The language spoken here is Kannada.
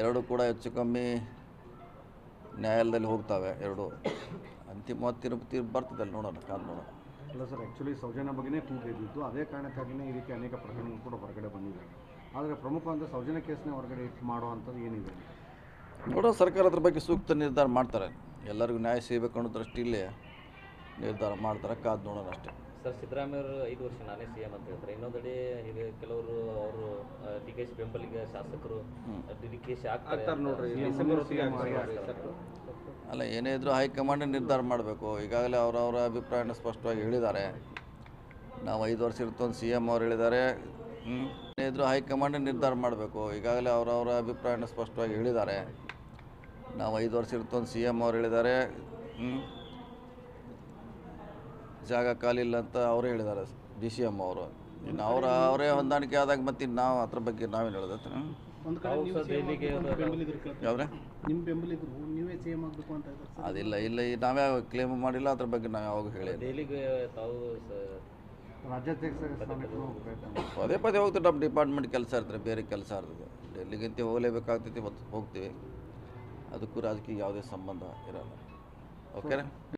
ಎರಡು ಕೂಡ ಹೆಚ್ಚು ಕಮ್ಮಿ ನ್ಯಾಯಾಲಯದಲ್ಲಿ ಹೋಗ್ತವೆ ಎರಡು. ಅಂತಿಮ ತೀರ್ಪು ತೀರ್ಪು ಬರ್ತದೆ ನೋಡೋಣ ಕಾದು ನೋಡೋಣ. ಅಲ್ಲ ಸರ್ ಆ್ಯಕ್ಚುಲಿ ಸೌಜನ್ಯ ಬಗ್ಗೆನೇ ಕೂಗಿದ್ದು ಅದೇ ಕಾರಣಕ್ಕಾಗಿಯೇ ಈ ರೀತಿ ಅನೇಕ ಪ್ರಕರಣಗಳು ಕೂಡ ಹೊರಗಡೆ ಬಂದಿದ್ದಾವೆ ಆದರೆ ಪ್ರಮುಖ ಅಂದರೆ ಸೌಜನ್ಯ ಕೇಸ್ನೇ ಹೊರಗಡೆ ಇಟ್ಟು ಮಾಡುವಂಥದ್ದು ಏನಿದೆ? ನೋಡೋ ಸರ್ಕಾರ ಅದ್ರ ಬಗ್ಗೆ ಸೂಕ್ತ ನಿರ್ಧಾರ ಮಾಡ್ತಾರೆ. ಎಲ್ಲರಿಗೂ ನ್ಯಾಯ ಸಿಗಬೇಕು ಅನ್ನೋ ದೃಷ್ಟಿಯಲ್ಲಿ ನಿರ್ಧಾರ ಮಾಡ್ತಾರೆ. ಕಾದು ನೋಡೋಣ ಅಷ್ಟೇ. ಸರ್ ಸಿದ್ದರಾಮಯ್ಯ ಅವರು ಐದು ವರ್ಷ ನಾನೇ ಸಿ ಎಂ ಅಂತ ಹೇಳ್ತಾರೆ. ಇನ್ನೊಂದೆಡೆ ಈಗ ಕೆಲವರು ಅವರು ಡಿ ಕೆ ಶಿ ಬೆಂಬಲಿಗ ಶಾಸಕರು ಡಿ ಕೆ ಶಿ ಆಗ್ತಾರೆ. ಅಲ್ಲ ಏನೇ ಇದ್ರೂ ಹೈಕಮಾಂಡ್ ನಿರ್ಧಾರ ಮಾಡಬೇಕು. ಈಗಾಗಲೇ ಅವರವರ ಅಭಿಪ್ರಾಯನ ಸ್ಪಷ್ಟವಾಗಿ ಹೇಳಿದ್ದಾರೆ. ನಾವು ಐದು ವರ್ಷ ಇರ್ತೊಂದು ಸಿ ಎಂ ಅವ್ರು ಹೇಳಿದ್ದಾರೆ. ಏನೇ ಇದ್ರೂ ಹೈಕಮಾಂಡ್ ನಿರ್ಧಾರ ಮಾಡಬೇಕು. ಈಗಾಗಲೇ ಅವರವರ ಅಭಿಪ್ರಾಯನ ಸ್ಪಷ್ಟವಾಗಿ ಹೇಳಿದ್ದಾರೆ. ನಾವು ಐದು ವರ್ಷ ಇರ್ತೊಂದು ಸಿ ಎಂ ಅವ್ರು ಹೇಳಿದ್ದಾರೆ. ಹ್ಮ್. ಜಾಗ ಖಾಲಿಲ್ಲ ಅಂತ ಅವರೇ ಹೇಳಿದ್ದಾರೆ ಡಿ ಸಿ ಎಂ ಅವರು. ಇನ್ನು ಅವರ ಅವರೇ ಹೊಂದಾಣಿಕೆ ಆದಾಗ ಮತ್ತೆ ನಾವು ಅದ್ರ ಬಗ್ಗೆ ನಾವೇನು ಹೇಳೋದತ್ರ ಯಾವ್ರೆ? ಅದಿಲ್ಲ ಇಲ್ಲ ಈ ನಾವೇ ಕ್ಲೇಮ್ ಮಾಡಿಲ್ಲ ಅದ್ರ ಬಗ್ಗೆ ನಾವು ಯಾವಾಗ ಹೇಳಿ ಪದೇ ಪದೇ ಹೋಗ್ತೀವಿ ನಮ್ಮ ಡಿಪಾರ್ಟ್ಮೆಂಟ್ ಕೆಲಸ ಇರ್ತಾರೆ ಬೇರೆ ಕೆಲಸ ಇರ್ತದೆ. ಡೆಲ್ಲಿಗಿಂತ ಹೋಗಲೇಬೇಕಾಗ್ತೈತಿ ಮತ್ತು ಹೋಗ್ತೀವಿ. ಅದಕ್ಕೂ ರಾಜಕೀಯ ಯಾವುದೇ ಸಂಬಂಧ ಇರಲ್ಲ. ಓಕೆನಾ?